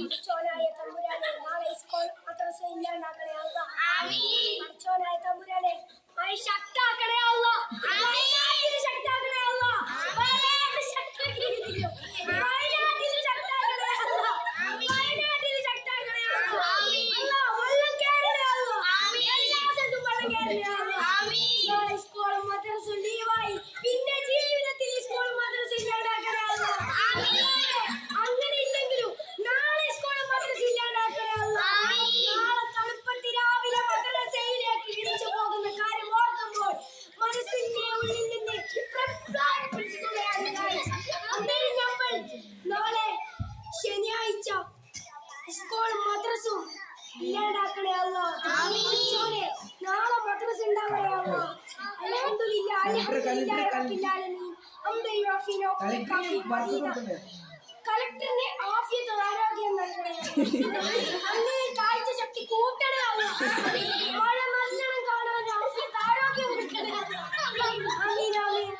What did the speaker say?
പഠിച്ചോനായ തമ്പുരാനെ നാളെ സ്കൂൾ മദ്രസ ഇല്ലാണ്ടാക്കണേ അല്ലാ. പഠിച്ചോനായ തമ്പുരാനെ ശക്താക്കണേ അല്ലാ. ശക്താക്കണേ അല്ലാ. വയനാട്ടിൽ സ്കൂളും മദ്രസ ഇല്ലാണ്ടാക്കണേ അല്ലാ. നാളെ മദ്രസും ഉണ്ടാവണേ അല്ല അൽഹംദുലില്ലാ അൽഹംദുലില്ലാ റബ്ബിൽ ആലമീൻ. ഹംദൻ മദീന കളക്ടറിന് ആഫിയത്ത് ആരോഗ്യം നൽകണേ. അങ്ങനെ കാഴ്ച ശക്തി കൂട്ടണേ മഴ നല്ലോണം കാണാൻ ആഫിയത്ത് ആരോഗ്യം കൊടുക്കണേ ആമീൻ ആമീൻ